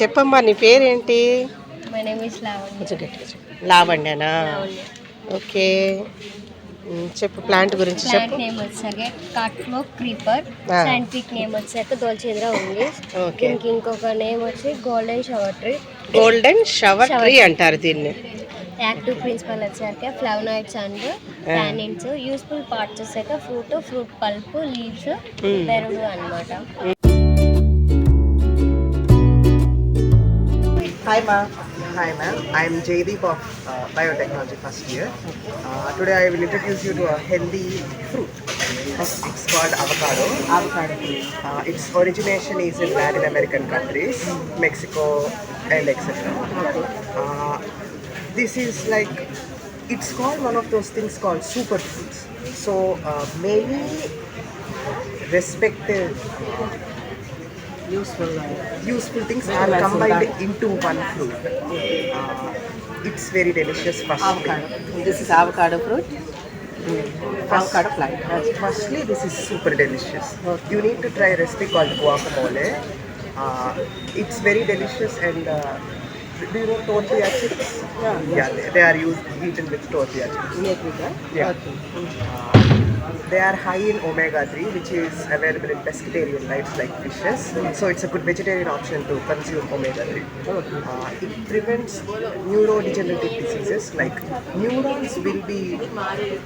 చెప్పమ్మా నీ పేరేంటి? లావండేనా ఓకే. చెప్పు ప్లాంట్ గురించి చెప్పు. నేమ్ వచ్చాక కాట్లో క్రీపర్. సైంటిఫిక్ నేమ్ వచ్చాక దోల్చేంద్ర ఉంది. ఓకే. దీనికి ఇంకొక నేమ్ వచ్చి golden shower tree golden shower tree అంటారు దీన్ని. యాక్టివ్ ప్రిన్సిపల్ వచ్చాక flavonoids and tannins useful parts వచ్చాక ఫ్రూట్ ఫ్రూట్ పల్ప్ లీవ్స్. పెరుగు అన్నమాట. Hi, ma. Hi, ma'am. I'm Jaydeep of uh, Biotechnology first year. Uh, today I will introduce you to a healthy fruit. It's called avocado. Avocado. Uh, its origination is in Latin American countries, Mexico, and etc. Uh, this is like it's called one of those things called superfoods. So uh, many respective uh, useful uh, useful things are combined into one fruit. Uh, it's very delicious. Avocado. this is avocado fruit. Mm. First, avocado firstly, this is super delicious. Okay. You need to try a recipe called guacamole. Uh, it's very delicious and. Uh, do you know tortilla chips? Yeah, yeah, yeah they, they, are used eaten with tortilla chips. Yeah, yeah. Okay. Uh, they are high in omega 3, which is available in pescatarian diets like fishes. So it's a good vegetarian option to consume omega 3. Uh, it prevents neurodegenerative diseases like neurons will be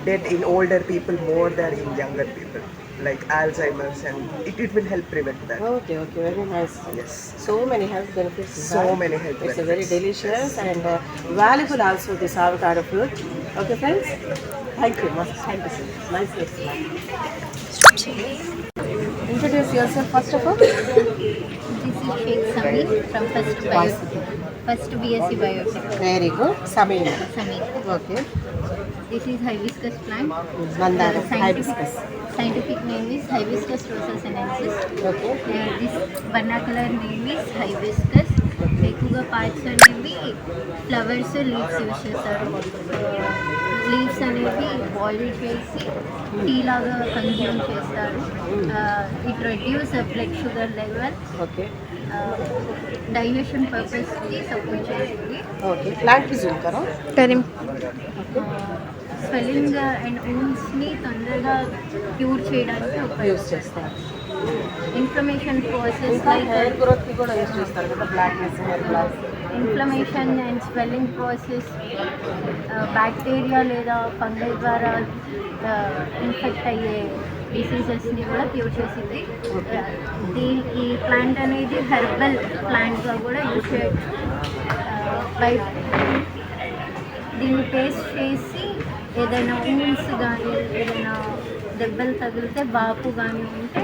dead in older people more than in younger people like Alzheimer's and it, it will help prevent that. Okay, okay, very nice. Yes. So many health benefits. So many health it's benefits. It's very delicious yes. and uh, valuable also this avocado fruit. Okay friends? Thank you. Must thank you much. Nice next Introduce yourself first of all. This is Sheikh Sami from first biotech. First BSc biotech. Very good. Samina. Sami. Okay. This is hibiscus plant. Mandara. Scientific- Hibiscus. Scientific name is hibiscus rosa sinensis. Okay. Uh, this vernacular name is hibiscus. ఎక్కువగా parks అనేవి flowers leaves use చేస్తారు. Leaves అనేవి boil చేసి tea లాగా consume చేస్తారు. It reduce blood sugar level digestion పర్పస్కి support చేస్తుంది. Swelling and ఊన్స్ని తొందరగా క్యూర్ చేయడానికి ఉపయోగిస్తారు. ఇన్ఫ్లమేషన్ ప్రాసెస్ లైక్ హెయిర్ గ్రోత్కి కూడా యూస్ చేస్తారు కదా blackness hair gloss inflammation and swelling process bacteria లేదా ఫంగల్ ద్వారా ఇన్ఫెక్ట్ అయ్యే డిసీజెస్ని కూడా క్యూర్ చేసింది. దీని ఈ ప్లాంట్ అనేది హెర్బల్ ప్లాంట్గా కూడా యూజ్ చేయొచ్చు బై దీన్ని పేస్ట్ చేసి ఏదైనా ఊన్స్ కానీ ఏదైనా దెబ్బలు తగిలితే వాపు కానీ ఉంటే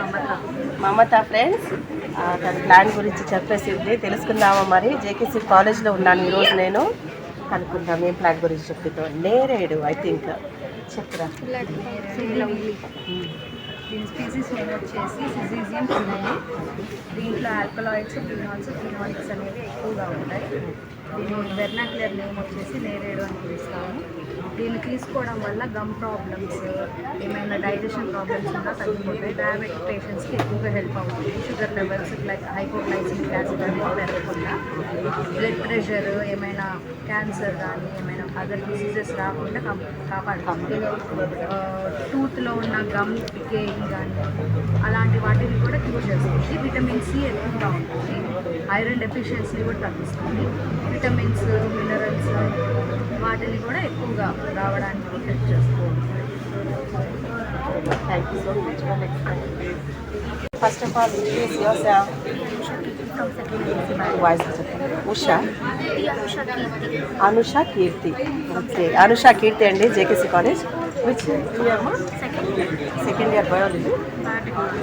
మమత. మమత ఫ్రెండ్స్ తన ప్లాన్ గురించి చెప్పేసింది. తెలుసుకుందామా మరి? జేకేసీ కాలేజ్లో ఉన్నాను ఈరోజు నేను. కనుక్కుందాం ఏం ప్లాన్ గురించి చెప్తుందో నేరేడు ఐ థింక్ చెప్పురా? దీని స్పీసీస్ నేమ్ వచ్చేసి సిజీజియం ఉన్నాయి దీంట్లో ఆల్కలాయిడ్స్ ఫినాల్స్ ఫినాలిక్స్ అనేవి ఎక్కువగా ఉంటాయి. దీని వెర్నాక్యులర్ నేమ్ వచ్చేసి నేరేడు అని పిలుస్తాం దీన్ని తీసుకోవడం వల్ల గమ్ ప్రాబ్లమ్స్ ఏమైనా డైజెషన్ ప్రాబ్లమ్స్ ఉన్నా తగ్గిపోతాయి. డయాబెటిక్ పేషెంట్స్కి ఎక్కువగా హెల్ప్ అవుతుంది. Sugar levels like hypoglycemic acid అనేది పెరగకుండా బ్లడ్ ప్రెషర్ ఏమైనా క్యాన్సర్ కానీ ఏమైనా అదర్ డిసీజెస్ రాకుండా కాపాడుతుంది. టూత్లో ఉన్న గమ్ కేయింగ్ కానీ అలాంటి వాటిని కూడా క్యూర్ చేస్తుంది. విటమిన్ సి ఎక్కువగా ఉంటుంది. ఐరన్ డెఫిషియన్సీ కూడా తగ్గిస్తుంది విటమిన్స్ మినరల్స్ వాటిని కూడా ఎక్కువగా రావడానికి హెల్ప్ చేస్తుంది thank you so much for explain first of all introduce yourself voice చెప్పండి ఉషా అనుష కీర్తి ఓకే అనుష కీర్తి అండి JKC college which second year biology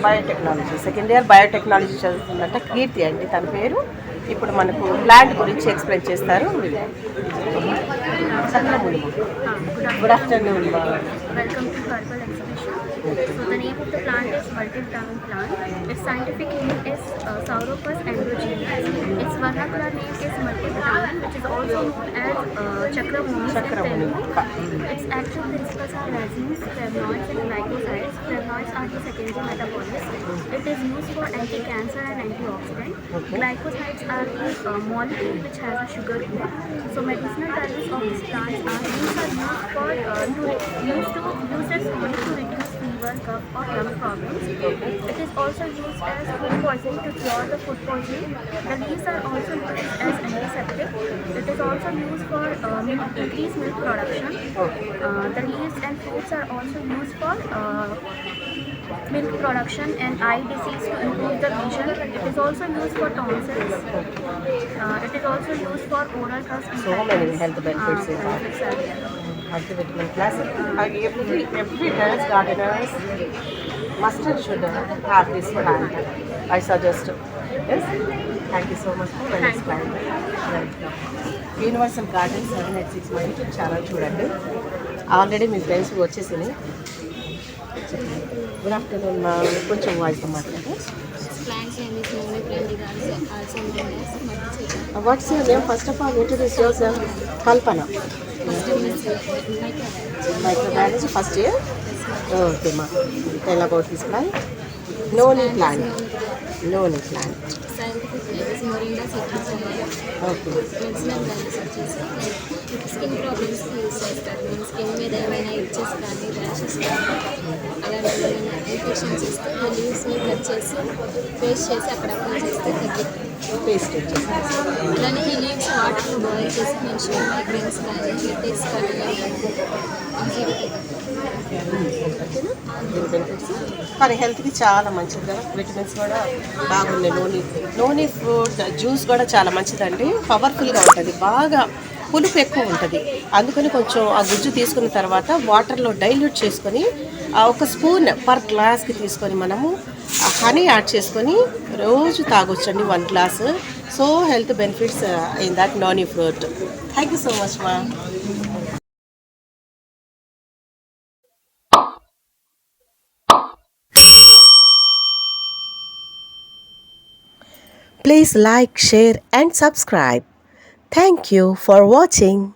biotechnology second year biotechnology చదువుతుందంట Keerthi అండి. తన పేరు ఇప్పుడు మనకు ప్లాంట్ గురించి ఎక్స్ప్లెయిన్ చేస్తారు. Good afternoon Exhibition. So the name of the plant is multi-vitamin plant. Its scientific name is uh, Sauropus androgenes. Its vernacular name is multivitamin, which is also known as uh, Chakramuni. in Chakramuni. Telugu. Its actual principles are resins, flavonoids, and glycosides. Flavonoids are the secondary metabolites. It is used for anti-cancer and antioxidant. Glycosides are the uh, molecule which has a sugar group. So medicinal values of these plants are these are used for uh, to used to used as tonic to reduce fever, cough, or lung problems. It is also used as food poisoning to cure the food poisoning. The leaves are also used as antiseptic. It is also used for milk, increased milk production. Uh, the leaves and fruits are also used for uh, milk production and eye disease to improve the vision. It is also used for tonsils. Uh, it is also used for oral So many health benefits Uh, benefits are there. multivitamin class. Uh, every every terrace gardeners must and should have this plant. I suggest. Yes. Thank you so much for the you. plant. Universal garden seven eight six మా YouTube channel చూడండి already మీ friends వచ్చేసినాయి good afternoon కొంచెం voice మాట్లాడండి Plants name is monoplantiga, also known as multi what's your name first of all introduce yourself Kalpana microbiology first year okay మా tell about this plant noni plant noni plant Scientific name is Moringa citrus okay medicinal values వచ్చేసి skin ప్రాబ్లమ్స్కి use చేస్తారు మన skin మీద ఏమైనా ఇచ్చెస్ కానీ rashes కానీ అలాంటి ఏమైనా ఇన్ఫెక్షన్స్ ఇస్తే ఈ లీవ్స్ని కట్ చేసి పేస్ట్ చేసి అక్కడ అప్లై చేస్తే వచ్చేసి అలానే ఈ నుంచి మైగ్రేన్స్ కానీ హెడ్ఏక్స్ కానీ దీని బెనిఫిట్స్ కానీ హెల్త్కి చాలా మంచిది కదా. విటమిన్స్ కూడా బాగున్నాయి నూనె నూనె ఫ్రూట్ జ్యూస్ కూడా చాలా మంచిదండి. పవర్ఫుల్గా ఉంటుంది. బాగా పులుపు ఎక్కువ ఉంటుంది. అందుకని కొంచెం ఆ గుజ్జు తీసుకున్న తర్వాత వాటర్లో డైల్యూట్ చేసుకొని ఒక స్పూన్ పర్ గ్లాస్కి తీసుకొని మనము హనీ యాడ్ చేసుకొని రోజు తాగొచ్చండి one glass so health benefits in that noni fruit thank you so much మా Please like, share, and subscribe. Thank you for watching.